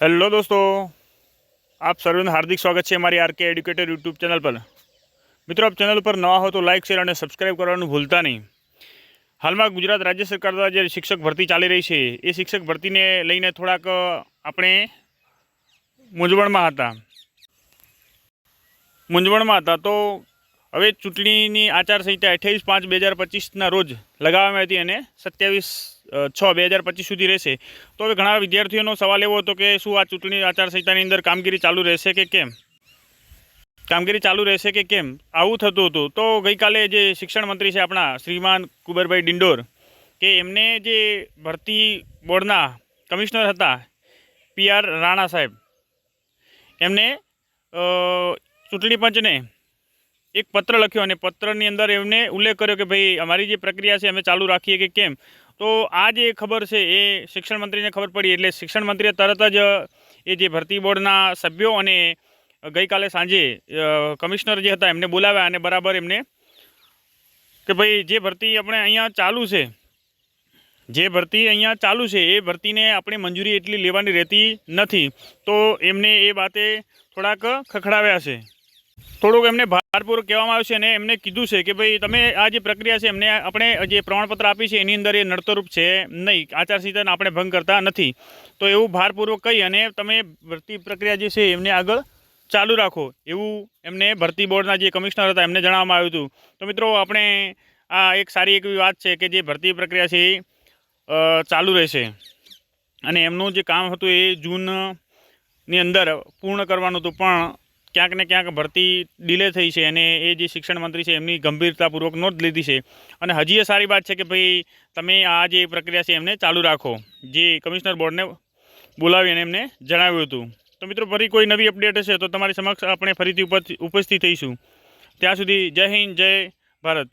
Hello દોસ્તો. આપ સર્વેનું હાર્દિક સ્વાગત છે મારી આરકે એડ્યુકેટર યુટ્યુબ ચેનલ પર. મિત્રો, આપ ચેનલ પર નવા હો તો લાઇક શેર અને સબસ્ક્રાઇબ કરવાનું ભૂલતા નહીં. હાલમાં ગુજરાત રાજ્ય સરકાર દ્વારા જે શિક્ષક ભરતી ચાલી રહી છે, એ શિક્ષક ભરતીને લઈને થોડાક આપણે મૂંઝવણમાં હતા. મૂંઝવણમાં હતા. તો હવે ચૂંટણીની આચારસંહિતા અઠ્યાવીસ પાંચ બે હજાર પચીસના રોજ લગાવવામાં હતી અને સત્યાવીસ છ, બે હજાર પચીસ સુધી રહેશે. તો હવે ઘણા વિદ્યાર્થીઓનો સવાલ એવો હતો કે શું આ ચૂંટણી આચારસંહિતાની અંદર કામગીરી ચાલુ રહેશે કે કેમ? કામગીરી ચાલુ રહેશે કે કેમ? આવું થતું હતું. તો ગઈકાલે જે શિક્ષણ મંત્રી છે આપણા શ્રીમાન કુબેરભાઈ ડિંડોર, કે એમને જે ભરતી બોર્ડના કમિશનર હતા, પી આર રાણા સાહેબ, એમને ચૂંટણી પંચને એક પત્ર લખ્યો અને પત્રની અંદર એમને ઉલ્લેખ કર્યો કે ભાઈ અમારી જે પ્રક્રિયા છે અમે ચાલુ રાખીએ કે કેમ? તો આ જે ખબર છે એ શિક્ષણ મંત્રીને ખબર પડી. એટલે શિક્ષણ મંત્રીએ તરત જ, એ જે ભરતી બોર્ડના સભ્યો અને ગઈકાલે સાંજે કમિશનર જે હતા એમને બોલાવ્યા અને બરાબર એમને કે ભાઈ જે ભરતી આપણે અહીંયા ચાલુ છે, જે ભરતી અહીંયા ચાલુ છે, એ ભરતીને આપણે મંજૂરી એટલી લેવાની રહેતી નથી. તો એમને એ વાતે થોડાક ખખડાવ્યા છે. થોડુંક એમને ભારપૂર્વક કહેવામાં આવ્યું છે અને એમને કીધું છે કે ભાઈ તમે આ જે પ્રક્રિયા છે એમને આપણે જે પ્રમાણપત્ર આપી છે એની અંદર એ નડતરૂપ છે નહીં. આચારસંહિતાને આપણે ભંગ કરતા નથી. તો એવું ભારપૂર્વક કહી અને તમે ભરતી પ્રક્રિયા જે છે એમને આગળ ચાલુ રાખો. એવું એમને ભરતી બોર્ડના જે કમિશનર હતા એમને જણાવવામાં આવ્યું હતું. તો મિત્રો આપણે આ એક સારી એવી વાત છે કે જે ભરતી પ્રક્રિયા છે એ ચાલુ રહેશે. અને એમનું જે કામ હતું એ જૂનની અંદર પૂર્ણ કરવાનું હતું પણ ક્યાંક ને ક્યાંક ભરતી ડિલે થઈ છે અને એ જે શિક્ષણ મંત્રી છે એમની ગંભીરતાપૂર્વક નોંધ લીધી છે. અને હજી એ સારી વાત છે કે ભાઈ તમે આ જે પ્રક્રિયા છે એમને ચાલુ રાખો. જે કમિશનર બોર્ડને બોલાવી અને એમને જણાવ્યું હતું. તો મિત્રો, ફરી કોઈ નવી અપડેટ હશે તો તમારી સમક્ષ આપણે ફરીથી ઉપસ્થિત થઈશું. ત્યાં સુધી જય હિન્દ, જય ભારત.